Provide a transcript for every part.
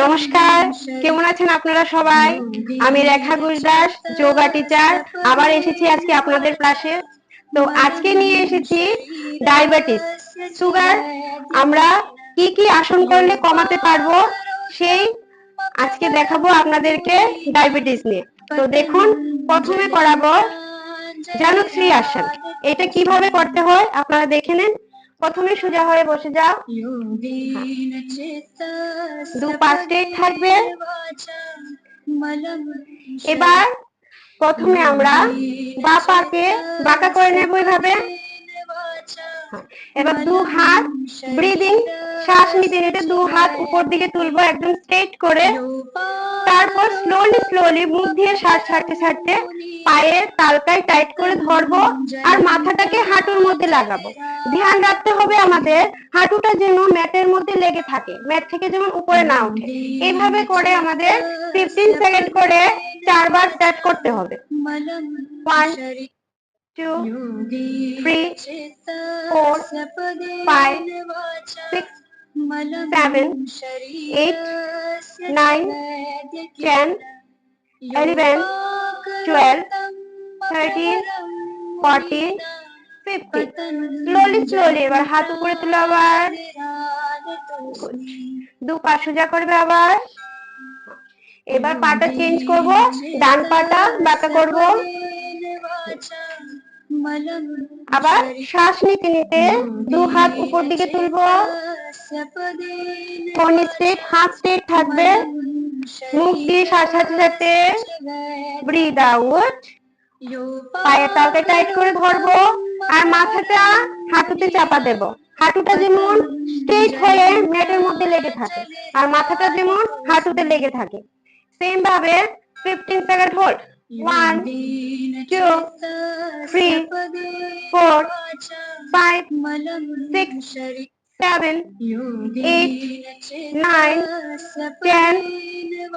নমস্কার, কেমন আছেন আপনারা সবাই? আমি রেখা গুজদাস যোগা টিচার আবার এসেছি আজকে আপনাদের ক্লাসে তো আজকে নিয়ে এসেছি ডায়াবেটিস সুগার আমরা কি কি আসন করলে কমাতে পারব, সেই আজকে দেখাবো আপনাদেরকে ডায়াবেটিস নিয়ে। তো দেখুন, প্রথমে করাবো জানুশ্রী আসন এটা কীভাবে করতে হয়, আপনারা দেখে নেন। প্রথমে সোজা হয়ে বসে যাও দু পা straight থাকবে। এবার প্রথমে আমরা বা পাকে বাঁকা করে নেব এভাবে এবার দু হাত ব্রিদিং শ্বাস নিতে নিতে দু হাত উপর দিকে তুলবো একদম স্ট্রেট করে। তারপর স্লোলি স্লোলি মুখ দিয়ে শ্বাস ছাড়তে ছাড়তে পায়ের তালকায় টাইট করে ধরবো আর মাথাটাকে হাঁটুর মধ্যে লাগাবো। ধ্যান রাখতে হবে আমাদের হাঁটুটা যেন ম্যাটের মধ্যে লেগে থাকে ম্যাট থেকে যেমন উপরে না ওঠে। এইভাবে করে আমাদের ফিফটিন সেকেন্ড করে চারবার স্টার্ট করতে হবে। One two three, four, five, six, seven, eight, nine, ten, eleven, twelve, thirteen, fourteen, fifteen. Slowly slowly এবার হাত উপরে তুলো আবার। দু পা সোজা করবে আবার। এবার পাটা চেঞ্জ করব। ডান পাটা বাঁকা করব। আবার শ্বাস নিতে নিতে দু হাত উপর দিকে তুলবো। কোন স্ট্রেট হাত স্ট্রেট থাকবে মুখ দিয়ে শ্বাস ছাড়তে ছাড়তে ব্রিদ আউট পায়ের তালকে টাইট করে ধরবো আর মাথাটা হাঁটুতে চাপা দেব। হাঁটুটা যেমন স্ট্রেট হয়ে ম্যাটের মধ্যে লেগে থাকে আর মাথাটা যেমন হাঁটুতে লেগে থাকে। সেম ভাবে fifteen second hold one two three four five six seven eight, nine, ten,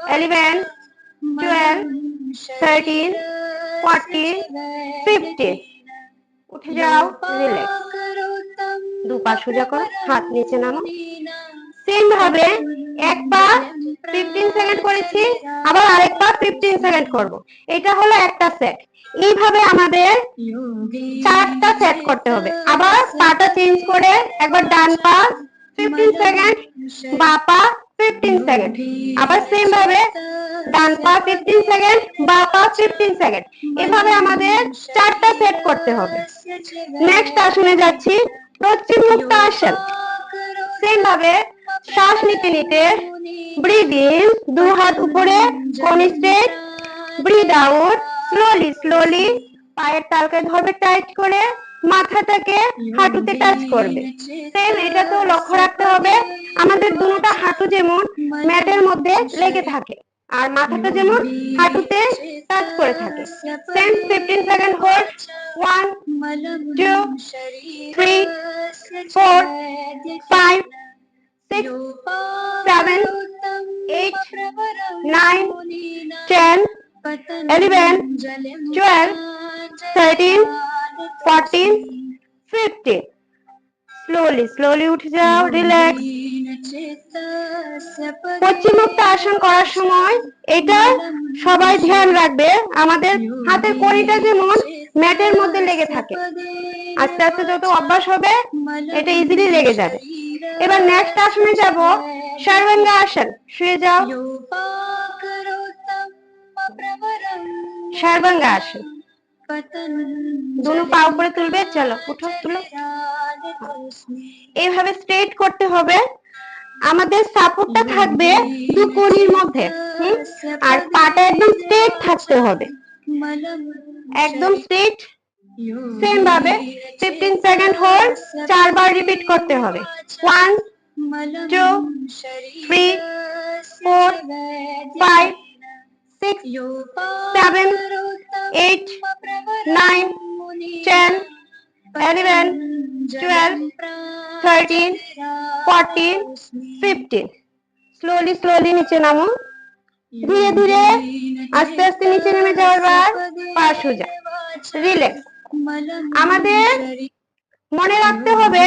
eleven, twelve, thirteen, fourteen, fifteen. উঠে যাও রিল্যাক্স দু পা সোজা কর হাত নিচে নামো সেম ভাবে এক পা ফিফটিন সেকেন্ড করেছি, আবার আরেক পা ফিফটিন সেকেন্ড করব। এটা হলো একটা সেট এইভাবে আমাদের চারটা সেট করতে হবে। আবার পাটা চেঞ্জ করে একবার ডান পা ফিফটিন সেকেন্ড বা পা ফিফটিন সেকেন্ড আবার সেম ভাবে ডান পা ফিফটিন সেকেন্ড বা পা ফিফটিন সেকেন্ড এভাবে আমাদের চারটা সেট করতে হবে। নেক্সট আসনে যাচ্ছি পশ্চিম মুক্ত আসন। সেম ভাবে শ্বাস নিতে নিতে ব্রিদিন দু হাত উপরে, কোন ব্রিদ আউট স্লোলি স্লোলি পায়ের তালকে ধরবে টাইট করে, মাথাটাকে হাঁটুতে টাচ করবে। সেম এটা তো লক্ষ্য রাখতে হবে, আমাদের দুটা হাঁটু যেমন ম্যাটের মধ্যে লেগে থাকে, আর মাথাটা যেমন হাঁটুতে টাচ করে থাকে। Same 15 second hold 1 2 3 4 5 six, seven, eight, nine, ten, eleven, twelve, thirteen, fourteen, fifteen. Slowly, slowly উঠে যাও, relax. পশ্চিমমুক্ত আসন করার সময় এটা সবাই ধ্যান রাখবে আমাদের হাতের কড়িটা যেমন ম্যাটের মধ্যে লেগে থাকে আস্তে আস্তে যত অভ্যাস হবে এটা ইজিলি লেগে যাবে এবার নেক্সট আসনে যাব, সর্বাঙ্গ আসন, শুয়ে যাও। সর্বাঙ্গ আসন। দুনো পা উপরে তুলবে, চলো, উঠো, তুলো। এইভাবে স্ট্রেট করতে হবে। আমাদের সাপোর্টটা থাকবে দু কোণির মধ্যে? আর পাটা একদম স্ট্রেট থাকতে হবে। একদম স্ট্রেট সেম ভাবে 15 সেকেন্ড হোল্ড চারবার রিপিট করতে হবে। One two, three, four, five, six seven, eight, nine, ten, eleven, twelve, thirteen fourteen fifteen slowly slowly নিচে নামো। ধীরে ধীরে আস্তে আস্তে নিচে নেমে যাও এবার পা সোজা রিল্যাক্স আমাদের মনে রাখতে হবে,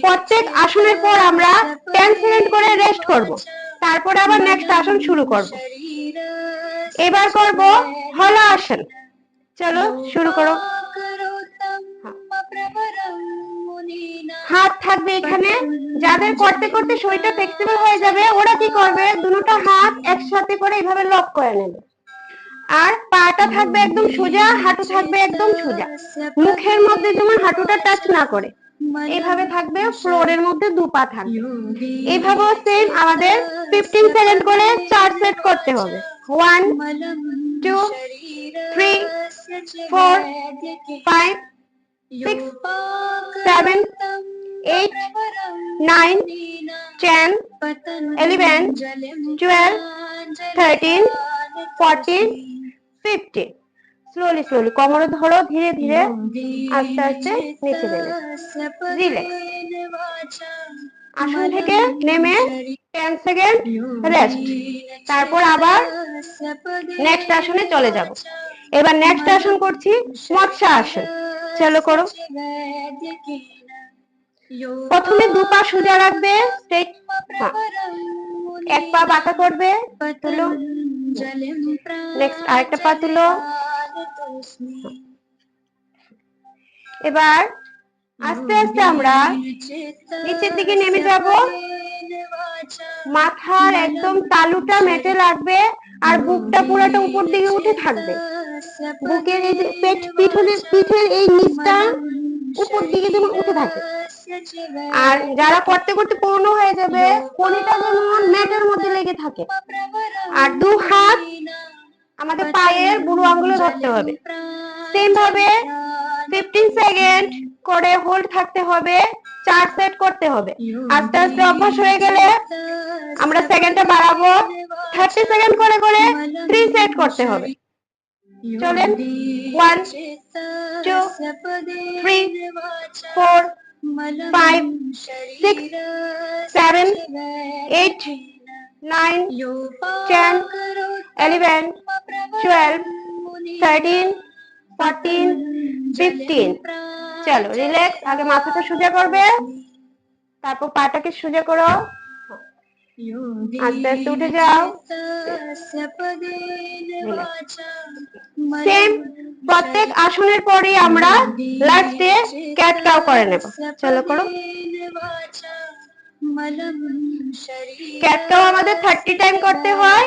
প্রত্যেক আসনের পর আমরা টেন সেকেন্ড করে রেস্ট করব। তারপরে আবার নেক্সট আসন শুরু করব। এবার করব হলা আসন। চলো শুরু করো। হাত থাকবে এখানে। যাদের করতে করতে শরীরটা ফ্লেক্সিবল হয়ে যাবে, ওরা কি করবে? দুটো হাত একসাথে করে এভাবে লক করে নেবে। আর পাটা থাকবে একদম সোজা হাঁটু থাকবে একদম সোজা। মুখের মধ্যে যেমন হাঁটুটা টাচ না করে। এইভাবে থাকবে ফ্লোরের মধ্যে দু পা থাকবে। এইভাবেও সেম আমাদের ফিফটিন সেকেন্ড করে চার সেট করতে হবে। One three, four, four, five six, seven, seven, eight, eight, nine, nine, ten, eleven, fifteen slowly slowly কোমরে ধরো ধীরে ধীরে আস্তে আস্তে নিচে নেমে রিল্যাক্স আসন থেকে নেমে টেন সেকেন্ড রেস্ট তারপর আবার নেক্সট আসনে চলে যাব। এবার নেক্সট আসন করছি মৎস্য আসন। চলো করো। প্রথমে দু পা সোজা রাখবে এক পা বাঁকা করবে তুলো। নেক্সট আরেকটা পা এবার আস্তে আস্তে আমরা নিচের দিকে নেমে যাব। মাথার একদম তালুটা মেটে লাগবে আর বুকটা পুরোটা উপর দিকে উঠে থাকবে। বুকের এই যে পেট পিঠের পিঠের এই নিচটা উপর দিকে যেমন উঠে থাকে। আর যারা করতে করতে পূর্ণ হয়ে যাবে কোনিটা যেমন ম্যাটের মধ্যে লেগে থাকে। আর দু হাত আমাদের পায়ের বুড়ো আঙ্গুলে ধরতে হবে। সেম ভাবে ফিফটিন সেকেন্ড করে হোল্ড থাকতে হবে, চার সেট করতে হবে। আস্তে আস্তে অভ্যাস হয়ে গেলে আমরা সেকেন্ডটা বাড়াবো। থার্টি সেকেন্ড করে করে থ্রি সেট করতে হবে। চলেন one two three four five six seven eight nine ten eleven twelve thirteen fourteen fifteen চলো রিল্যাক্স আগে মাথাটা সোজা করবে, তারপর পাটাকে সোজা করো। আস্তে আস্তে উঠে যাও। সেম প্রত্যেক আসনের পরে আমরা লাস্টে ক্যাট কাউ করে নেব। চলো করো। ক্যাট আমাদের থার্টি টাইম করতে হয়।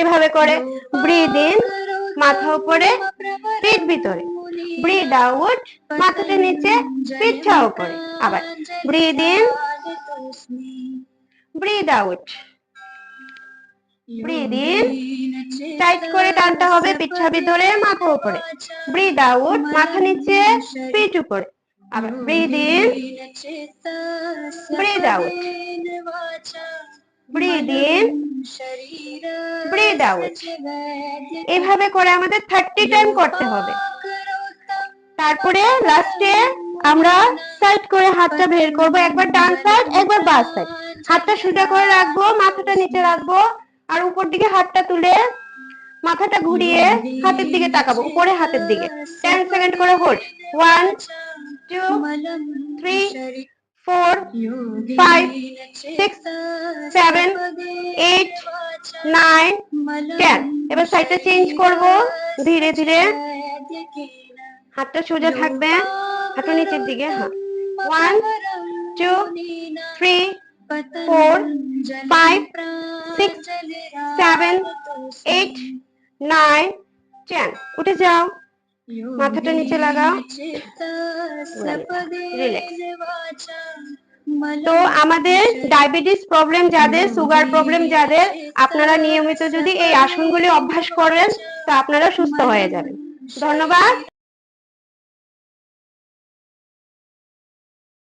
এভাবে করে ব্রিদ ইন মাথা উপরে পিঠ ভিতরে। ব্রিদ আউট মাথাটা নিচে পিঠটা উপরে। আবার breathe in breathe out breathe করে ভিতরে মাথা উপরে। ব্রিদ আউট মাথা নিচে, পিঠ উপরে। আবার breathe in breathe out breathe in out এভাবে করে আমাদের থার্টি টাইম করতে হবে। তারপরে লাস্টে আমরা সাইড করে হাতটা বের করব। একবার ডান সাইড একবার বাম সাইড হাতটা সোজা করে রাখব, মাথাটা নিচে রাখব। আর উপর দিকে হাতটা তুলে মাথাটা ঘুরিয়ে হাতের দিকে তাকাবো, উপরে হাতের দিকে। টেন সেকেন্ড করে hold one two three four five six seven eight nine ten এবার সাইডটা চেঞ্জ করব। ধীরে ধীরে। হাতটা সোজা থাকবে। হাঁটু নিচের দিকে হ্যাঁ। One two three six seven seven eight eight nine ten উঠে যাও। মাথাটা নিচে লাগাও। তো আমাদের ডায়াবেটিস প্রবলেম যাদের সুগার প্রবলেম যাদের আপনারা নিয়মিত যদি এই আসনগুলি অভ্যাস করেন তো আপনারা সুস্থ হয়ে যাবেন। ধন্যবাদ।